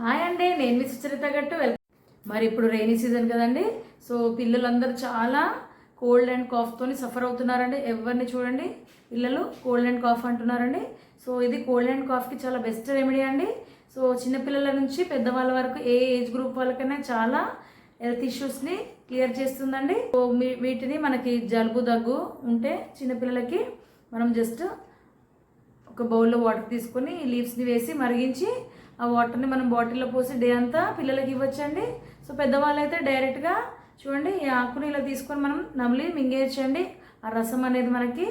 Hi అండి నేను మీ సుచరిత గట్టు. వెల్ మరి ఇప్పుడు రెయినీ సీజన్ కదండి. సో పిల్లలందరూ చాలా కోల్డ్ అండ్ కాఫ్తోని సఫర్ అవుతున్నారండి. ఎవరిని చూడండి పిల్లలు కోల్డ్ అండ్ కాఫ్ అంటున్నారండి. సో ఇది కోల్డ్ అండ్ కాఫ్కి చాలా బెస్ట్ రెమెడీ అండి. సో చిన్నపిల్లల నుంచి పెద్దవాళ్ళ వరకు ఏ ఏజ్ గ్రూప్ వాళ్ళకైనా చాలా హెల్త్ ఇష్యూస్ని క్లియర్ చేస్తుందండి. సో మీ- వీటిని మనకి జలుబు దగ్గు ఉంటే చిన్నపిల్లలకి మనం జస్ట్ ఒక బౌల్లో వాటర్ తీసుకొని లీవ్స్ని వేసి మరిగించి ఆ వాటర్ని మనం బాటిల్లో పోసి డే అంతా పిల్లలకి ఇవ్వచ్చండి. సో పెద్దవాళ్ళు అయితే డైరెక్ట్గా చూడండి ఈ ఆకుని ఇలా తీసుకొని మనం నమిలి మింగేయచ్చండి. ఆ రసం అనేది మనకి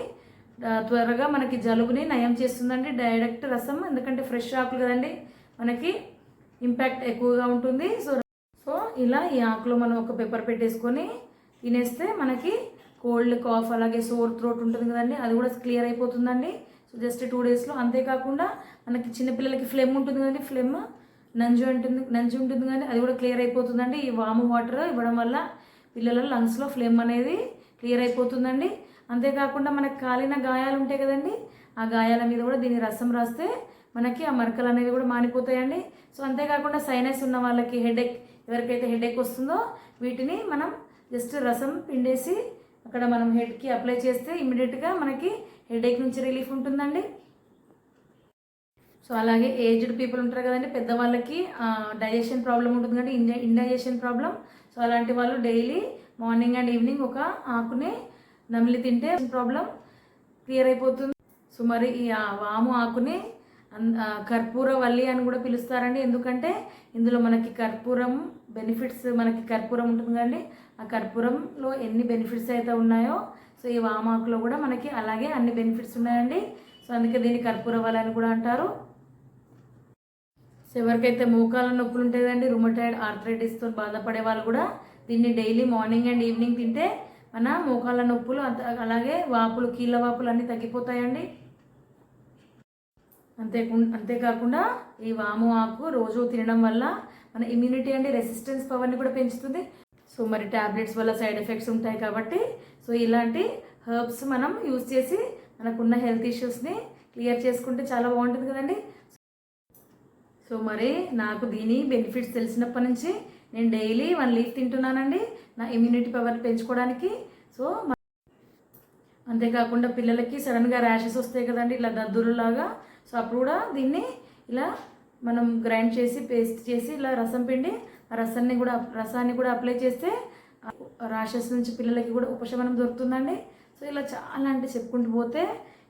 త్వరగా మనకి జలుబుని నయం చేస్తుందండి. డైరెక్ట్ రసం ఎందుకంటే ఫ్రెష్ ఆకులు కదండి మనకి ఇంపాక్ట్ ఎక్కువగా ఉంటుంది. సో సో ఇలా ఈ ఆకులో మనం ఒక పెప్పర్ పెట్టేసుకొని తినేస్తే మనకి కోల్డ్ కాఫ్ అలాగే సోర్ థ్రోట్ ఉంటుంది కదండి అది కూడా క్లియర్ అయిపోతుందండి. జస్ట్ టూ డేస్లో అంతేకాకుండా మనకి చిన్నపిల్లలకి ఫ్లెమ్ ఉంటుంది కానీ ఫ్లెమ్. నంజు ఉంటుంది నంజు ఉంటుంది కానీ అది కూడా క్లియర్ అయిపోతుందండి. ఈ వాము వాటర్ ఇవ్వడం వల్ల పిల్లల లంగ్స్లో ఫ్లెమ్ అనేది క్లియర్ అయిపోతుందండి. అంతేకాకుండా మనకి కాలిన గాయాలు ఉంటాయి కదండి ఆ గాయాల మీద కూడా దీని రసం రాస్తే మనకి ఆ మరకలు అనేవి కూడా మానిపోతాయండి. సో అంతేకాకుండా సైనస్ ఉన్న వాళ్ళకి హెడేక్ ఎవరికైతే హెడేక్ వస్తుందో వీటిని మనం జస్ట్ రసం పిండేసి అక్కడ మనం హెడ్కి అప్లై చేస్తే ఇమీడియట్గా మనకి హెడేక్ నుంచి రిలీఫ్ ఉంటుందండి. సో అలాగే ఏజ్డ్ పీపుల్ ఉంటారు కదండి పెద్దవాళ్ళకి డైజెషన్ ప్రాబ్లం ఉంటుంది కంటే ఇండ ఇండైజెషన్ ప్రాబ్లం సో అలాంటి వాళ్ళు డైలీ మార్నింగ్ అండ్ ఈవినింగ్ ఒక ఆకుని నమిలి తింటే ప్రాబ్లం క్లియర్ అయిపోతుంది. సో మరి ఈ వాము ఆకుని అన్- కర్పూర వల్లి అని కూడా పిలుస్తారండి. ఎందుకంటే ఇందులో మనకి కర్పూరం బెనిఫిట్స్ మనకి కర్పూరం ఉంటుంది కదండి. ఆ కర్పూరంలో ఎన్ని బెనిఫిట్స్ అయితే ఉన్నాయో సో ఈ వామాకులో కూడా మనకి అలాగే అన్ని బెనిఫిట్స్ ఉన్నాయండి. సో అందుకే దీన్ని కర్పూర వల్లి అని కూడా అంటారు. సో ఎవరికైతే మోకాల నొప్పులు ఉంటుందండి రుమటైడ్ ఆర్థరైటిస్తో బాధపడే వాళ్ళు కూడా దీన్ని డైలీ మార్నింగ్ అండ్ ఈవినింగ్ తింటే మన మోకాల నొప్పులు అంత- అలాగే వాపులు కీళ్ళ వాపులు అన్నీ తగ్గిపోతాయండి. అంతే అంతేకాకుండా ఈ వాము ఆకు రోజు తినడం వల్ల మన ఇమ్యూనిటీ అండి రెసిస్టెన్స్ పవర్ని కూడా పెంచుతుంది. సో మరి టాబ్లెట్స్ వల్ల సైడ్ ఎఫెక్ట్స్ ఉంటాయి కాబట్టి సో ఇలాంటి హర్బ్స్ మనం యూజ్ చేసి మనకున్న హెల్త్ ఇష్యూస్ని క్లియర్ చేసుకుంటే చాలా బాగుంటుంది కదండి. సో మరి నాకు దీని బెనిఫిట్స్ తెలిసినప్పటి నుంచి నేను డైలీ వన్ లీఫ్ తింటున్నానండి. నా ఇమ్యూనిటీ పవర్ పెంచుకోవడానికి. సో అంతేకాకుండా పిల్లలకి సడన్గా ర్యాషెస్ వస్తాయి కదండి ఇలా దద్దురులాగా. సో అప్పుడు కూడా దీన్ని ఇలా మనం గ్రైండ్ చేసి పేస్ట్ చేసి ఇలా రసం పిండి ఆ రసాన్ని కూడా రసాన్ని కూడా అప్లై చేస్తే రాషెస్ నుంచి పిల్లలకి కూడా ఉపశమనం దొరుకుతుందండి. సో ఇలా చాలా అంటే చెప్పుకుంటూ పోతే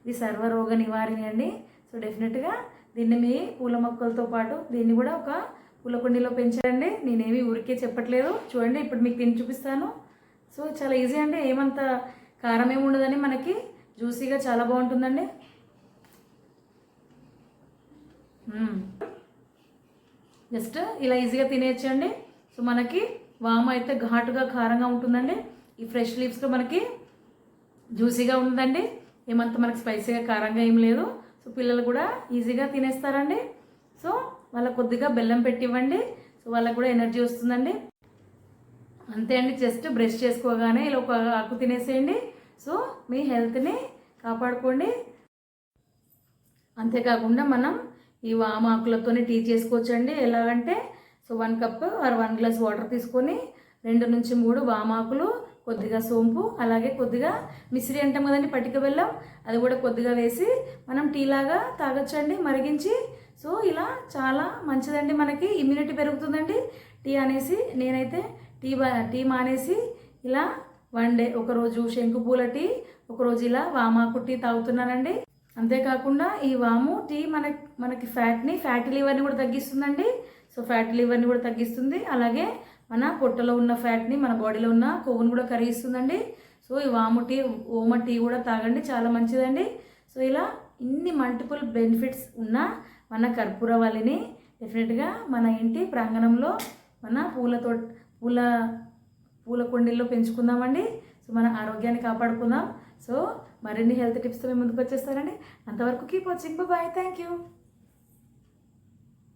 ఇది సర్వరోగ నివారణ అండి. సో డెఫినెట్గా దీన్ని మీ పూల మొక్కలతో పాటు దీన్ని కూడా ఒక పూల కుండీలో పెంచండి నేనేమి ఊరికే చెప్పట్లేదు. చూడండి ఇప్పుడు మీకు తిని చూపిస్తాను. సో చాలా ఈజీ అండి. ఏమంత కారం ఏమి ఉండదని మనకి జ్యూసీగా చాలా బాగుంటుందండి. జస్ట్ ఇలా ఈజీగా తినేయచ్చండి సో మనకి వామ అయితే ఘాటుగా కారంగా ఉంటుందండి. ఈ ఫ్రెష్ లీవ్స్లో మనకి జ్యూసీగా ఉంటుందండి ఏమంత మనకి స్పైసీగా కారంగా ఏం లేదు. సో పిల్లలు కూడా ఈజీగా తినేస్తారండి. సో వాళ్ళ కొద్దిగా బెల్లం పెట్టి ఇవ్వండి సో వాళ్ళకి కూడా ఎనర్జీ వస్తుందండి. అంతే అండి జస్ట్ బ్రష్ చేసుకోగానే ఇలా ఒక ఆకు తినేసేయండి. సో మీ హెల్త్ని కాపాడుకోండి. అంతేకాకుండా మనం ఈ వామాకులతోనే టీ చేసుకోవచ్చండి. ఎలాగంటే so one cup or one glass water తీసుకొని రెండు నుంచి మూడు వామాకులు కొద్దిగా సోంపు అలాగే కొద్దిగా మిశ్రి అంటాం కదండి పట్టిక బెల్లం అది కూడా కొద్దిగా వేసి మనం టీ లాగా తాగొచ్చండి మరిగించి. సో ఇలా చాలా మంచిదండి మనకి ఇమ్యూనిటీ పెరుగుతుందండి. టీ అనేసి నేనైతే టీ బా- టీ మానేసి ఇలా వన్ డే ఒకరోజు శంకుపూల టీ ఒకరోజు ఇలా వామాకు టీ తాగుతున్నానండి. అంతేకాకుండా ఈ వాము టీ మన మనకి ఫ్యాట్ని ఫ్యాటీ లివర్ని కూడా తగ్గిస్తుందండి. సో ఫ్యాటీ లివర్ని కూడా తగ్గిస్తుంది. అలాగే మన పొట్టలో ఉన్న ఫ్యాట్ని మన బాడీలో ఉన్న కొవ్వును కూడా కరిగిస్తుందండి. సో ఈ వాము టీ ఓమ టీ కూడా తాగండి. చాలా మంచిదండి. సో ఇలా ఇన్ని మల్టిపుల్ బెనిఫిట్స్ ఉన్న మన కర్పూరవల్లిని డెఫినెట్గా మన ఇంటి ప్రాంగణంలో మన పూలతో పూల పూల కుండీల్లో పెంచుకుందామండి. సో మన ఆరోగ్యాన్ని కాపాడుకుందాం. సో మరిన్ని హెల్త్ టిప్స్తో మేము ముందుకు వచ్చేస్తారండి అంతవరకు keep watching bye thank you